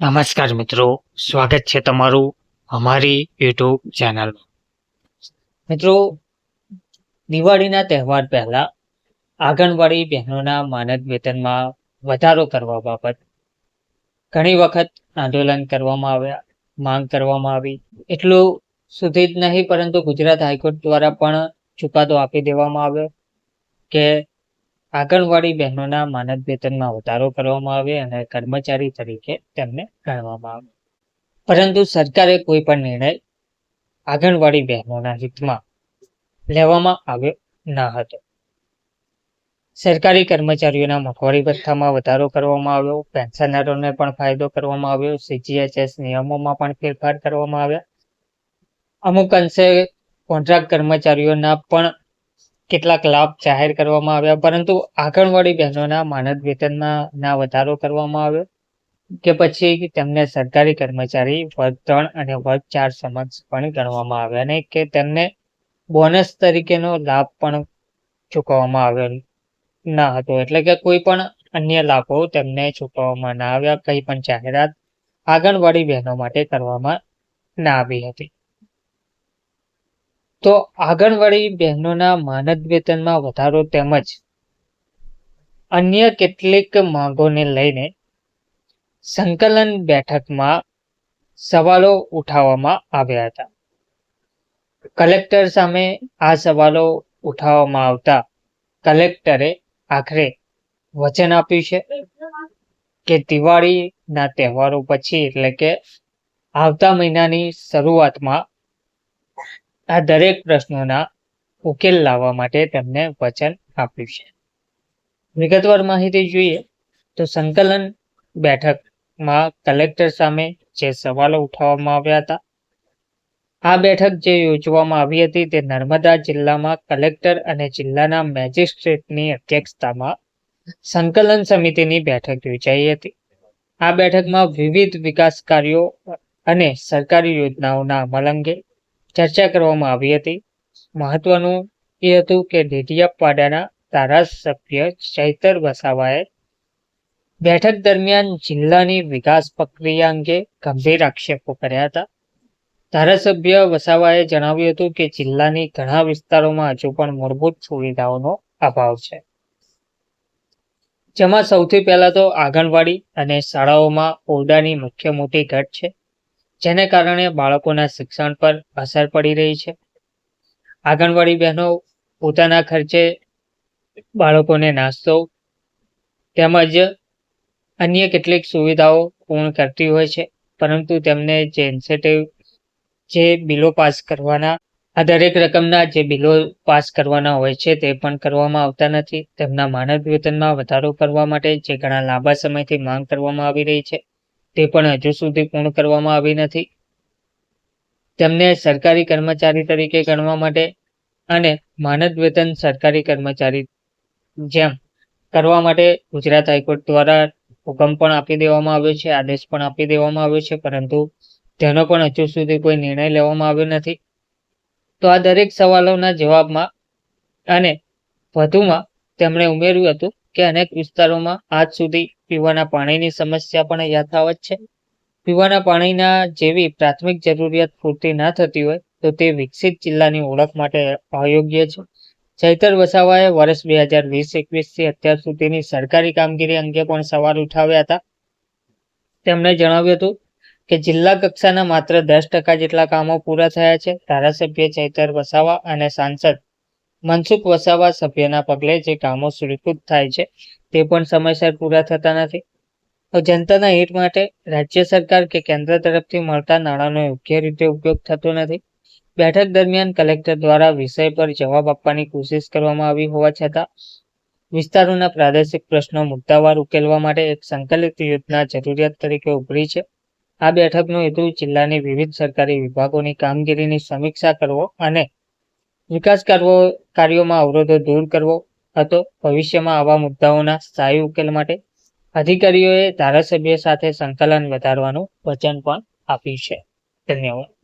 નમસ્કાર મિત્રો, સ્વાગત છે તમારું અમારી યુટ્યુબ ચેનલમાં મિત્રો, દિવાળીના તહેવાર પહેલા આંગણવાડી બહેનોના માનદ વેતનમાં વધારો કરવા બાબત ઘણી વખત આંદોલન કરવામાં આવ્યા, માંગ કરવામાં આવી. એટલું સુધી જ નહીં, પરંતુ ગુજરાત હાઈકોર્ટ દ્વારા પણ ચુકાદો આપી દેવામાં આવ્યો કે આંગણવાડી બહેનોના માનદ વેતનમાં વધારો કરવામાં આવે અને કર્મચારી તરીકે તેમને ગણવામાં આવે. પરંતુ સરકારે કોઈ પણ નિર્ણય આંગણવાડી બહેનોના હિતમાં લેવામાં આવ્યો ન હતો. સરકારી કર્મચારીઓના મોંઘવારી ભથ્થામાં વધારો કરવામાં આવ્યો, પેન્શનરોને પણ ફાયદો કરવામાં આવ્યો સીજીએચએસ નિયમોમાં પણ ફેરફાર કરવામાં આવ્યા. અમુક અંશે કોન્ટ્રાક્ટ કર્મચારીઓના પણ કેટલાક લાભ જાહેર કરવામાં આવ્યા, પરંતુ આંગણવાડી બહેનોના માનદ વેતનમાં ના વધારો કરવામાં આવ્યો, કે પછી તેમને સરકારી કર્મચારી વર્ગ ત્રણ અને વર્ગ ચાર સમક્ષ પણ ગણવામાં આવ્યા અને કે તેમને બોનસ તરીકેનો લાભ પણ ચૂકવવામાં આવ્યો ન હતો. એટલે કે કોઈ પણ અન્ય લાભો તેમને ચૂકવવામાં ના આવ્યા, કંઈ પણ જાહેરાત આંગણવાડી બહેનો માટે કરવામાં ના આવી હતી. તો આંગણવાડી બહેનોના માનદ વેતનમાં વધારો તેમજ અન્ય કેટલીક માંગોને લઈને સંકલન બેઠકમાં સવાલો ઉઠાવવામાં આવ્યા હતા. કલેક્ટર સામે આ સવાલો ઉઠાવવામાં આવતા કલેક્ટરે આખરે વચન આપ્યું છે કે દિવાળીના તહેવારો પછી એટલે કે આવતા મહિનાની શરૂઆતમાં આ દરેક પ્રશ્નોના ઉકેલ લાવવા માટે તેમને વચન આપ્યું છે. વિગતવાર માહિતી જોઈએ તો સંકલન બેઠકમાં કલેક્ટર સામે જે સવાલો ઉઠાવવામાં આવ્યા હતા, આ બેઠક જે યોજવામાં આવી હતી તે નર્મદા જિલ્લામાં કલેક્ટર અને જિલ્લાના મેજિસ્ટ્રેટની અધ્યક્ષતામાં સંકલન સમિતિની બેઠક યોજાઈ હતી. આ બેઠકમાં વિવિધ વિકાસ કાર્યો અને સરકારી યોજનાઓના અમલ અંગે ચર્ચા કરવામાં આવી હતી. મહત્વનું એ હતું કે ડેડિયાપાડાના ધારાસભ્ય ચૈતર વસાવાએ બેઠક દરમિયાન જિલ્લાની વિકાસ પ્રક્રિયા અંગે ગંભીર આક્ષેપો કર્યા હતા. ધારાસભ્ય વસાવાએ જણાવ્યું હતું કે જિલ્લાની ઘણા વિસ્તારોમાં હજુ પણ મૂળભૂત સુવિધાઓનો અભાવ છે. જેમાં સૌથી પહેલા તો આંગણવાડી અને શાળાઓમાં ઓરડાની મુખ્ય મોટી ઘટ છે. જેને કારણે બાળકોના શિક્ષણ પર અસર પડી રહી છે. આંગણવાડી બહેનો પોતાના ખર્ચે બાળકોને નાસ્તો તેમજ અન્ય કેટલીક સુવિધાઓ પૂર્ણ કરતી હોય છે, પરંતુ તેમને જે ઇન્સેટિવ જે બિલો પાસ કરવાના આ દરેક રકમના જે બિલો પાસ કરવાના હોય છે તે પણ કરવામાં આવતા નથી. તેમના માનદ વેતનમાં વધારો કરવા માટે જે ઘણા લાંબા સમયથી માંગ કરવામાં આવી રહી છે. તે પણ હજુ સુધી પૂર્ણ કરવામાં આવી નથી. તેમને સરકારી કર્મચારી તરીકે ગણવા માટે અને માનદ વેતન સરકારી કર્મચારી જેમ કરવા માટે ગુજરાત હાઈકોર્ટ દ્વારા હુકમ પણ આપી દેવામાં આવ્યો છે, આદેશ પણ આપી દેવામાં આવ્યો છે, પરંતુ તેનો પણ હજુ સુધી કોઈ નિર્ણય લેવામાં આવ્યો નથી. તો આ દરેક સવાલોના જવાબમાં અને વધુમાં તેમણે ઉમેર્યું હતું કે અનેક વિસ્તારોમાં આજ સુધી પીવાના પાણીની સમસ્યા પણ યથાવત છે. પીવાના પાણીના જેવી પ્રાથમિક જરૂરિયાત પૂરતી ના થતી હોય તો તે વિકસિત જિલ્લાની ઓળખ માટે અયોગ્ય છે. ચૈતર વસાવાએ વર્ષ બે હજાર વીસ એકવીસથી અત્યાર સુધીની સરકારી કામગીરી અંગે પણ સવાલ ઉઠાવ્યા હતા. તેમણે જણાવ્યું હતું કે જિલ્લા કક્ષાના માત્ર દસ ટકા જેટલા કામો પૂરા થયા છે. ધારાસભ્ય ચૈતર વસાવા અને સાંસદ મનસુખ વસાવા સભ્યના પગલે જે કામો સ્વીકૃત થાય છે, તે પણ સમયસર પૂરા થતા નથી. જનતાના હિત માટે રાજ્ય સરકાર કે કેન્દ્ર તરફથી મળતા નાણાંનો યોગ્ય રીતે ઉપયોગ થતો નથી. બેઠક દરમિયાન કલેક્ટર દ્વારા વિષય પર જવાબ આપવાની કોશિશ કરવામાં આવી હોવા છતાં, વિસ્તારોના પ્રાદેશિક પ્રશ્નો મુદ્દાવાર ઉકેલવા માટે એક સંકલિત યોજના જરૂરિયાત તરીકે ઉભરી છે. આ બેઠકનો હેતુ જિલ્લાની વિવિધ સરકારી વિભાગોની કામગીરીની સમીક્ષા કરવો અને વિકાસ કરવો, કાર્યોમાં અવરોધો દૂર કરવો હતો. ભવિષ્યમાં આવા મુદ્દાઓના સ્થાયી ઉકેલ માટે અધિકારીઓએ ધારાસભ્ય સાથે સંકલન વધારવાનું વચન પણ આપ્યું છે. ધન્યવાદ.